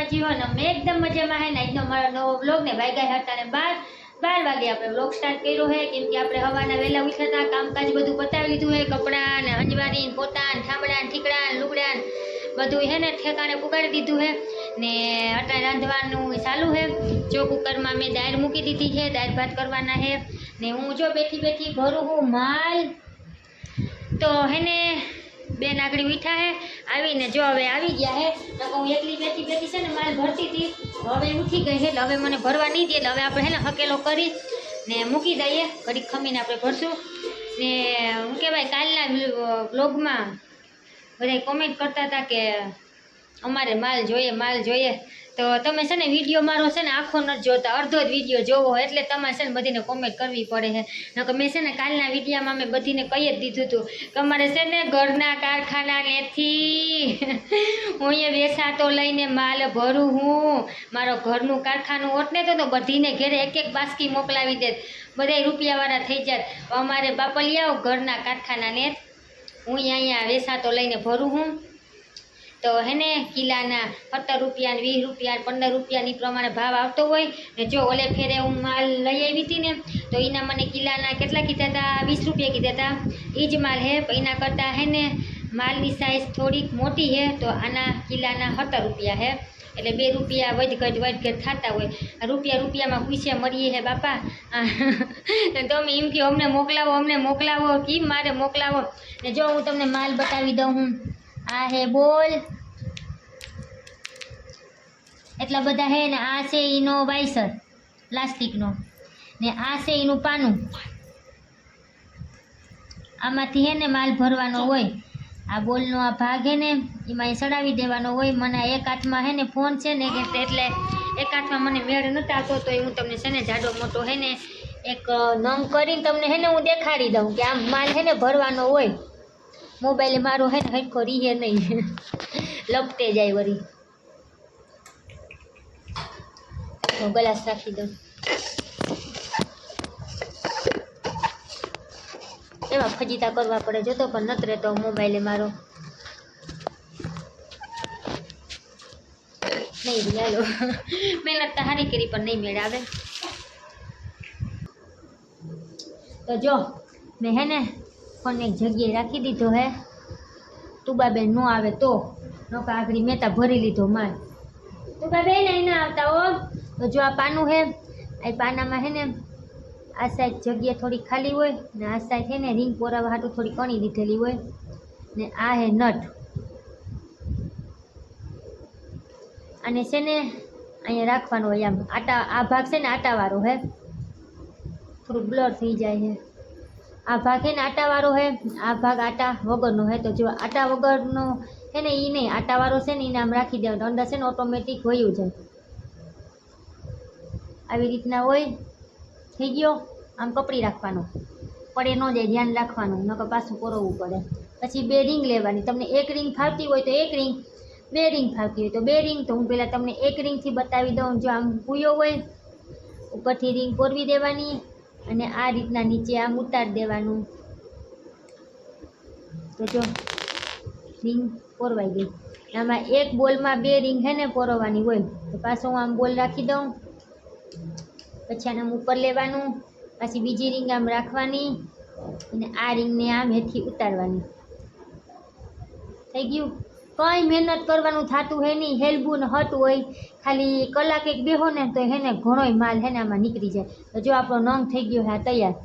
મજામાં જીવો ને અમે એકદમ મજામાં હે ને? આજનો મારો નવો બ્લોગ ને વાગ્યા હતા ને બાર બાર વાગે આપણે બ્લોગ સ્ટાર્ટ કર્યો હે, કેમ કે આપણે હવાના વહેલા ઉઠ્યા કામકાજ બધું પતાવી લીધું હે, કપડાં ને અંજવાની ને પોતા ને ઠામડા ને ઠીકડા ને લુગડા ને બધું હે ને ઠેકાણે પુગાડી દીધું હે. ને અટાણે રાંધવાનું ચાલુ હે. જો કુકરમાં મેં દાળ મૂકી દીધી છે, દાળ ભાત કરવાના હે. ને હું જો બેઠી બેઠી ભરું હું માલ. તો હેને બેન આગળ મીઠા હે, આવીને જો હવે આવી ગયા હે, તો હું એકલી બેઠી બેઠી છે ને, મારે ભરતી હતી. હવે ઉઠી ગઈ છે, એટલે હવે મને ભરવા નહીં દે, એટલે હવે આપણે હે ને હકેલો કરી ને મૂકી દઈએ. ઘડીક ખમીને આપણે ભરશું. ને હું કહેવાય, કાલના બ્લોગમાં બધા કોમેન્ટ કરતા હતા કે અમારે માલ જોઈએ માલ જોઈએ. તો તમે છે ને વીડિયો મારો છે ને આખો નથી જોતા. અડધો જ વીડિયો જોવો એટલે તમારે છે ને બધીને કોમેન્ટ કરવી પડે છે. નકર મેં છે ને કાલના વિડીયામાં મેં બધીને કહી જ દીધું હતું કે અમારે છે ને ઘરના કારખાનાનેથી હું અહીંયા વેસાતો લઈને માલ ભરું હું. મારો ઘરનું કારખાનું ઓટને તો બધીને ઘેરે એક એક બાસ્કી મોકલાવી દેત. બધાય રૂપિયાવાળા થઈ જાત. અમારે બાપલિયાઓ ઘરના કારખાનાને હું અહીંયા વેસાતો લઈને ભરું હું. તો હેને કિલાના સત્તર રૂપિયા વીસ રૂપિયા પંદર રૂપિયાની પ્રમાણે ભાવ આવતો હોય ને જો ઓલે ફેરે હું માલ લઈ આવી હતી ને, તો એના મને કિલાના કેટલા કીધા હતા વીસ રૂપિયા કીધા હતા એ જ માલ હે એના કરતાં હે ને માલની સાઇઝ થોડીક મોટી હે, તો આના કિલાના સત્તર રૂપિયા હે. એટલે બે રૂપિયા વધઘટ વધઘટ થતા હોય. રૂપિયા રૂપિયામાં પૂછ્યા મળીએ હે બાપા. તમે એમ કે અમને મોકલાવો અમને મોકલાવો. કેમ મારે મોકલાવો? ને જો હું તમને માલ બતાવી દઉં હું. આ હે બોલ. એટલા બધા હે ને આ છે એનો વાઇસર, પ્લાસ્ટિકનો. ને આ છે એનું પાનું. આમાંથી હે ને માલ ભરવાનો હોય. આ બોલનો આ ભાગ હે ને એમાં ચડાવી દેવાનો હોય. મને એક હાથમાં હે ને ફોન છે ને એટલે એક હાથમાં મને મેળ નહોતો આવતો તો હું તમને છે ને જાડો મોટો હે ને એક નમ કરીને તમને હે ને હું દેખાડી દઉં કે આમ માલ હે ને ભરવાનો હોય. મોબાઈલે મારો હે ને હરખો રીહે નહીં. લપટે જાય વળી. હું ગ્લાસ રાખી દઉં. એવા ફજીતા કરવા પડે જોતો પણ નત રહેતો મોબાઈલે મારો. નહીં રી, હાલો. મહેનત તો હારી કરી પણ નહીં મેળ આવે તો જો, મેં હે ને ફોન એક જગ્યાએ રાખી દીધો હે. તુબાબેન ન આવે તો. નકા આગળ મેતા ભરી લીધો માલ તુબાબેન, અહીં ના આવતા હો. તો જો આ પાનું હે. આ પાનામાં હે ને, આ સાઈડ જગ્યા થોડી ખાલી હોય ને આ સાઈડ હે ને રીંગ પોરાવા હાટું થોડી કણી દીધેલી હોય ને આ હે નટ. અને છે ને, અહીંયા રાખવાનો હોય આમ. આટા, આ ભાગ છે ને આટાવાળો હે. થોડું બ્લર થઈ જાય છે આ ભાગ હે ને આટાવાળો હે, આ ભાગ આટા વગરનો હે. તો જો આટા વગરનો હે ને એ નહીં, આટાવાળો છે ને એને આમ રાખી દેવાનો. અંદર છે ને ઓટોમેટિક હોયું જાય. આવી રીતના હોય, થઈ ગયો, આમ કપડી રાખવાનો. પડે ન જાય, ધ્યાન રાખવાનું, નકર પાછું પરોવવું પડે. પછી બે રિંગ લેવાની. તમને એક રિંગ ફાવતી હોય તો એક રિંગ બે રિંગ ફાવતી હોય તો બે રિંગ તો હું પહેલાં તમને એક રિંગથી બતાવી દઉં. જો આમ પૂયો હોય, ઉપરથી રિંગ પોરવી દેવાની. અને આ રીતના નીચે આમ ઉતારી દેવાનું. તો જો રિંગ પોરવાઈ ગઈ. આમાં એક બોલમાં બે રિંગ હે ને પોરવવાની હોય. તો પાછો હું આમ બોલ રાખી દઉં. પછી આને ઉપર લેવાનું. પછી બીજી રિંગ આમ રાખવાની. અને આ રિંગને આમ હેઠી ઉતારવાની. થઈ ગયું? કંઈ મહેનત કરવાનું થતું હે નહીં હેલબું હતું હોય. ખાલી કલાક એક બેહો ને તો હેને ઘણોય માલ હે ને આમાં નીકળી જાય. તો જો આપણો નંગ થઈ ગયો હા તૈયાર.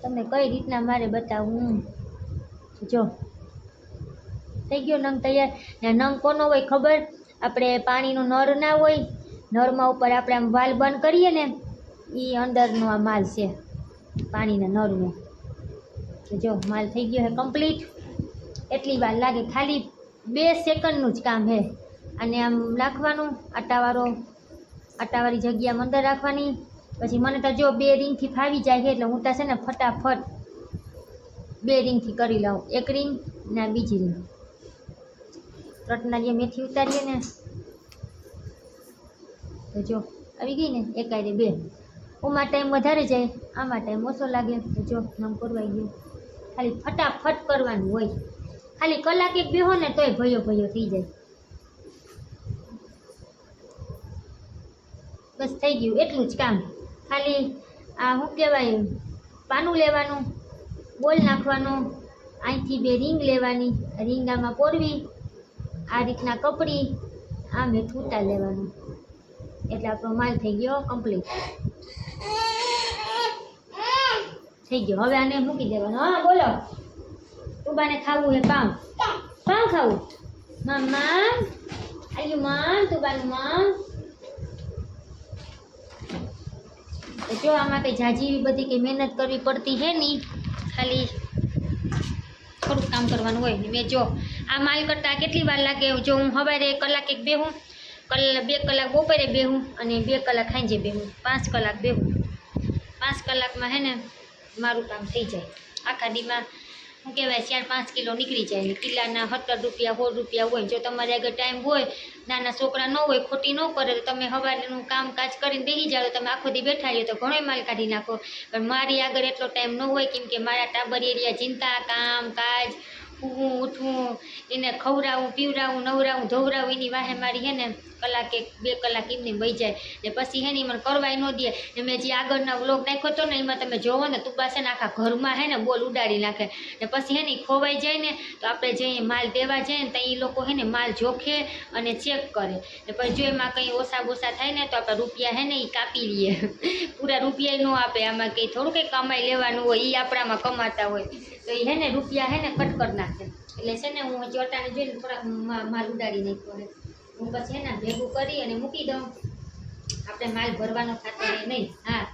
તમને કઈ રીતના મારે બતાવું? જો. થઈ ગયો નંગ તૈયાર. ને નંગ કોનો હોય ખબર? આપણે પાણીનો નળ ના હોય. નળમાં ઉપર આપણે આમ વાલ બંધ કરીએ ને એ અંદરનો આ માલ છે, પાણીના નળનો જો, માલ થઈ ગયો છે કમ્પ્લીટ એટલી વાર લાગે ખાલી બે સેકન્ડનું જ કામ છે અને આમ રાખવાનું આટાવાળો આટાવાળી જગ્યા અંદર રાખવાની. પછી મને તો જો બે રિંગથી ફાવી જાય છે એટલે હું તો છે ને ફટાફટ બે રિંગથી કરી લઉં. એક રિંગ ને બીજી રિંગ. ત્રટના જે મેથી ઉતારીએ ને, તો જો આવી ગઈ ને એકાયદે બે. ઓમાં ટાઈમ વધારે જાય, આમાં ટાઈમ ઓછો લાગે, તો જો નામ કરવાઈ ગયો. ખાલી ફટાફટ કરવાનું હોય. ખાલી કલાક એક બેહો ને તોય ભયો ભયો થઈ જાય. બસ થઈ ગયું, એટલું જ કામ. ખાલી આ શું કહેવાય, પાનું લેવાનું, બોલ નાખવાનો, અહીંથી બે રીંગ લેવાની રીંગામાં પોરવી, આ રીતના કપડી આમે ફૂટા લેવાનું. એટલે આપણો માલ થઈ ગયો કમ્પ્લીટ થઈ ગયો. હવે આને મૂકી દેવાનો. હા, બોલો. તુબાને ખાવું હે પાઉં પાઉં ખાવું? મમ્મા આયુ મામ તુબાનું મામ જો આમાં કંઈ જાજી એવી બધી કંઈ મહેનત કરવી પડતી હે નહીં ખાલી થોડુંક કામ કરવાનું હોય ને મેં જો, આ માલ કરતાં કેટલી વાર લાગે? જો હું સવારે કલાક એક બેહું કલાક બે કલાક બપોરે બેહું અને બે કલાક સાંજે બેહું, પાંચ કલાક બેહું. પાંચ કલાકમાં હે ને મારું કામ થઈ જાય. આખા દીમાં શું કહેવાય, ચાર, પાંચ કિલો નીકળી જાય કિલ્લાના સત્તર રૂપિયા, સોળ રૂપિયા હોય જો તમારે આગળ ટાઈમ હોય, નાના છોકરા ન હોય, ખોટી ન કરે, તો તમે સવારનું કામકાજ કરીને બેસી જાઓ તમે આખો દી બેઠા રહ્યો તો ઘણો માલ કાઢી નાખો. પણ મારી આગળ એટલો ટાઈમ ન હોય, કેમ કે મારા ટાબર એરિયા ચિંતા કામ, કાજ ઊભું ઉઠવું, એને ખવડાવું, પીવડાવું, નવરાવું, ધોવરાવું, એની વાહે મારી હે ને કલાક બે કલાક એમની વહી જાય. ને પછી હે ને મને કરવાય ન દે. ને મેં જે આગળના વ્લોગ નાખ્યો હતો ને, એમાં તમે જોવો ને, તું પાસે ને આખા ઘરમાં હે ને બોલ ઉડાડી નાખે. ને પછી હે ને ખોવાઈ જાય ને, તો આપણે જઈએ માલ દેવા જઈએ ને, ત્યાં એ લોકો હે ને માલ જોખે અને ચેક કરે. ને પછી જો એમાં કંઈ ઓછા બોસા થાય ને, તો આપણે રૂપિયા હે ને એ કાપી લઈએ પૂરા રૂપિયા ન આપે. આમાં કંઈ થોડું કંઈ કમાઈ લેવાનું હોય એ આપણામાં કમાતા હોય. તો એ હે ને રૂપિયા હે ને કટ કરી નાખે. એટલે છે ને હું ચોટાને જોઈને થોડાક માલ ઉડાડી નાખ્યો હે. હું પછી હે ને ભેગું કરી અને મૂકી દઉં. આપણે માલ ભરવાનો થતો રહે નહીં. હા.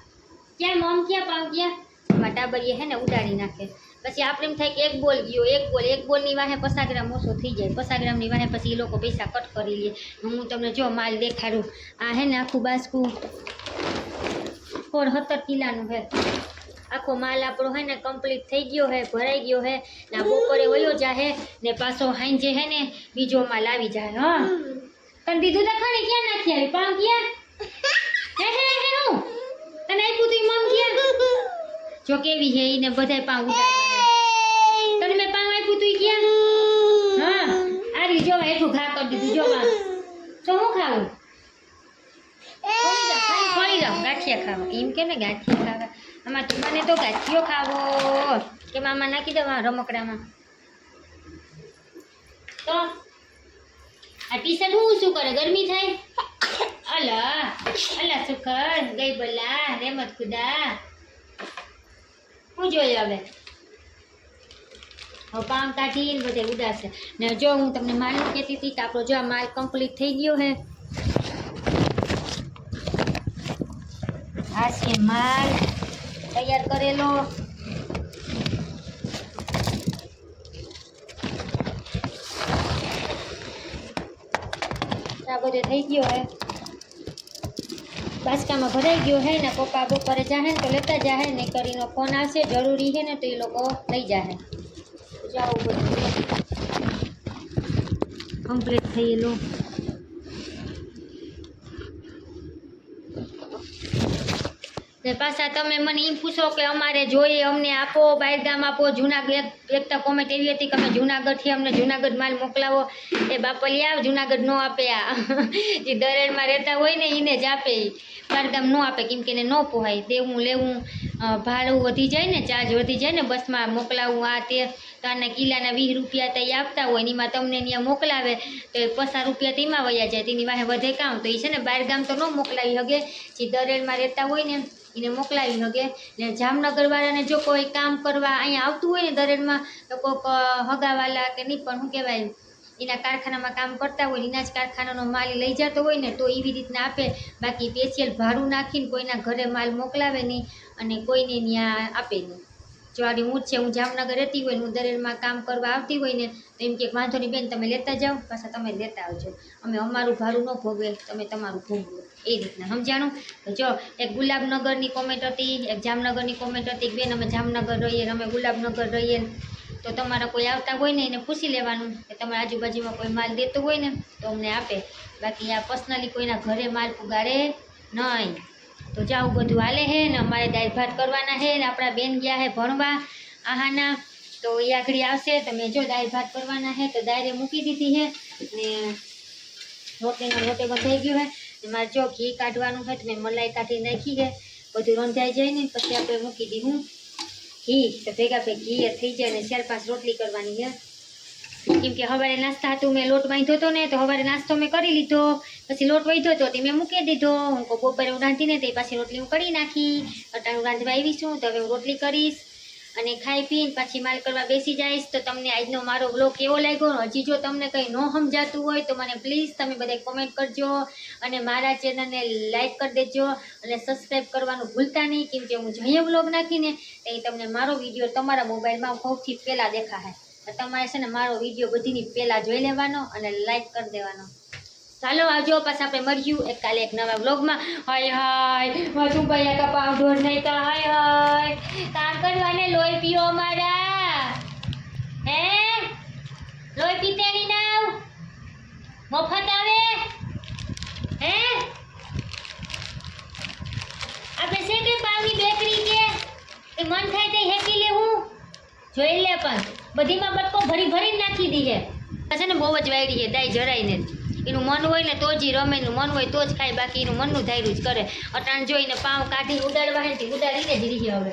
ક્યાં મમ ક્યાં પાવ ક્યાં એમાં ટાબરીએ હે ને ઉડાડી નાખે. પછી આપણે એમ થાય કે એક બોલ ગયો, એક બોલ. એક બોલની વાહે પચાસ ગ્રામ ઓછો થઈ જાય. પચાસ ગ્રામની વાહે પછી એ લોકો પૈસા કટ કરી લે. હું તમને જો માલ દેખાડું. આ હે ને આખું બાસકું. સોળ સત્તર કિલાનું હે. આખો માલ આપણો હે ને કમ્પ્લીટ થઈ ગયો હે, ભરાઈ ગયો હે ને આ બપોરે વયો જાહે ને પાછો હાંજે હે ને બીજો માલ આવી જાય હા. તને દીધું તો ક્યાં નાખી આવી પાઉં ક્યાં હે હે હે, હું તને આપ્યું તું મમ ક્યાં જો કેવી હે એને બધાય પાઉં ઉડાડી તને મેં પાઉં આપ્યું તું ક્યાં? હા, આ રીજો હેઠું ઘા કરી દીધું, જો માં તો હું ખાવું ખોલી દો ખાલી ખોલી દો ગાંઠિયા ખાવા. એમ કે ને, ગાંઠિયા ખાવા. આમાં તો મને તો ગાંઠિયો ખાવો કે મામા નાખી દો આ રમકડામાં. તો, આ ટી શર્ટ હું શું કરે? ગરમી થાય? અલા અલા સુખર ગઈ બલા, રેમત ખુદા. હું જોઈ હવે હવે પામ કાઢીને બધે ઉડાશે. ને જો હું તમને માલનું કહેતી હતી કે આપણો જો આ માલ કમ્પ્લીટ થઈ ગયો હે આ છે માલ તૈયાર કરેલો આ બધે થઈ ગયો હે બાસકામાં ભરાઈ ગયો હે ને પપ્પા બપોરે જાહે ને તો લેતા જાહે ને કરીને ફોન આવશે જરૂરી હે ને તો એ લોકો લઈ જાહે જાવું બધું કમ્પ્લીટ થયેલું ને પાછા તમે મને એમ પૂછો કે અમારે જોઈએ, અમને આપો બહારગામ આપો, જુનાગઢ એક તો કોમેન્ટ એવી હતી કે અમે જુનાગઢથી અમને જુનાગઢ માલ મોકલાવો. એ બાપલિયા જુનાગઢ નો આપે આ. જે દરેડમાં રહેતા હોય ને એને જ આપે. બહારગામ ન આપે, કેમ કે એને ન પોહાય. દેવું, લેવું ભાડું વધી જાય ને, ચાર્જ વધી જાય ને, બસમાં મોકલાવવું આ તે. તારના કિલ્લાના વીસ રૂપિયા તો એ આપતા હોય એમાં તમને ત્યાં મોકલાવે. તો એ પચાસ રૂપિયા તેમાં વયા જાય, તેની વાહે વધે કામ. તો એ છે ને બહારગામ તો ન મોકલાવી શકે જે દરેડમાં રહેતા હોય ને એને મોકલાવી શકે ને જામનગરવાળાને જો કોઈ કામ કરવા અહીંયા આવતું હોય ને દરેડમાં તો કોઈક હગાવાલા કે નહીં પણ શું કહેવાય, એના કારખાનામાં કામ કરતા હોય એના જ કારખાનાનો માલ લઈ જતો હોય ને, તો એવી રીતના આપે. બાકી સ્પેશિયલ ભાડું નાખીને કોઈના ઘરે માલ મોકલાવે નહીં અને કોઈને ત્યાં આપે નહીં. જો આડી હું છે, હું જામનગર રહેતી હોય હું દરેડમાં કામ કરવા આવતી હોય ને, તો એમ કે વાંધો નહીં બેન, તમે લેતા જાઓ, પાછા તમે લેતા આવજો. અમે અમારું ભાડું ન ભોગવે, તમે તમારું ભોગવો. એ રીતના, સમજાણું? જો, એક ગુલાબનગરની કોમેન્ટ હતી, એક જામનગરની કોમેન્ટ હતી બેન, અમે જામનગર રહીએ અમે ગુલાબનગર રહીએ તો તમારા કોઈ આવતા હોય ને એને પૂછી લેવાનું કે તમારા આજુબાજુમાં કોઈ માલ દેતો હોય ને, તો અમને આપે. બાકી આ પર્સનલી કોઈના ઘરે માલ પુગાડે નહીં. તો જાવું બધું હાલે હે ને અમારે દાળ ભાત કરવાના હે ને આપણા બેન ગયા હે ભણવા આહાના. તો એ આગળ આવશે તો મેં જો દાળ ભાત કરવાના હે તો દાળે મૂકી દીધી હે ને રોટલીનો રોટે બંધાઈ ગયો ને મારે જો ઘી કાઢવાનું હોય તો મેં મલાઈ કાઢી નાખી છે બધું રંધાઈ જાય ને પછી આપણે મૂકી દીધું. ઘી તો ભેગા ભેગ ઘી થઈ જાય ને ચાર પાંચ રોટલી કરવાની છે કેમ કે સવારે નાસ્તા હતું, મેં લોટ બાંધ્યો હતો ને, તો સવારે નાસ્તો મેં કરી લીધો. પછી લોટ વધ્યો હતો, તે મેં મૂકી દીધો. હું કહું, બપોરે હું રાંધીને તે પાછી રોટલી હું કરી નાખી. અટાણું રાંધવા આવી છું, તો હવે હું રોટલી કરીશ. અને ખાઈ પીને પાછી માલ કરવા બેસી જઈશ. તો તમને આજનો મારો બ્લોગ કેવો લાગ્યો? હજી જો તમને કંઈ ન સમજાતું હોય, તો મને પ્લીઝ તમે બધા કોમેન્ટ કરજો. અને મારા ચેનલને લાઇક કરી દેજો. અને સબસ્ક્રાઈબ કરવાનું ભૂલતા નહીં. કેમ કે હું જઈએ બ્લોગ નાખીને એ તમને મારો વીડિયો તમારા મોબાઈલમાં સૌથી પહેલાં દેખાશે. તમારે છે ને મારો વીડિયો બધીની પહેલાં જોઈ લેવાનો અને લાઈક કરી દેવાનો. ચાલો આવજો પાછા આપણે મળ્યું એક કાલે એક નવા બ્લોગમાં હાય હાય. મારું ભાઈ તો પાવ નહીં તો હાય હાય. કામ કરવાને લોહી પીઓ અમારા. હે? લોહી પીતે નહીં નાવ મફત આવે? હે? આપણે છે કે પાવની બેકરી કે? મન થાય તે હેકી લેવું? જોઈ લે પણ. બધીમાં બટકો ભરી ભરીને નાખી દી છે? છે ને બહુ જ વાયડી છે દાઈ જરાઈને એનું મન હોય ને તો જ રમેનું મન હોય તો જ ખાય, બાકી એનું મનનું ધાર્યું જ કરે. અટાણ જોઈને પાવ કાઢી ઉડાડવા ને ઉડાડીને જ રહી હવે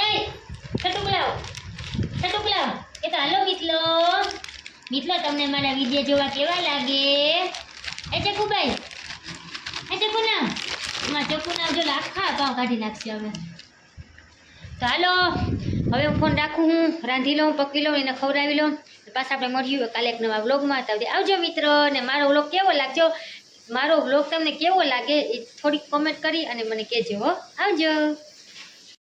એ છટુક લાવ છટુક લાવ એ તો હાલો મિતલો. મિત્રો તમને મારા વીડિયો જોવા કેવા લાગે? એ ચકુભાઈ, એ ચકુના એમાં ચકુના જો આખા પાવ કાઢી નાખશે હવે. તો હાલો. હવે હું ફોન રાખું હું રાંધી લઉં, પકી લઉં, એને ખવડાવી લઉં. પાછા આપણે મળ્યું કાલે એક નવા વ્લોગમાં તો આવજો મિત્રો, ને મારો વ્લોગ કેવો લાગજો મારો વ્લોગ તમને કેવો લાગે એ થોડીક કોમેન્ટ કરી અને મને કહેજો હો. આવજો.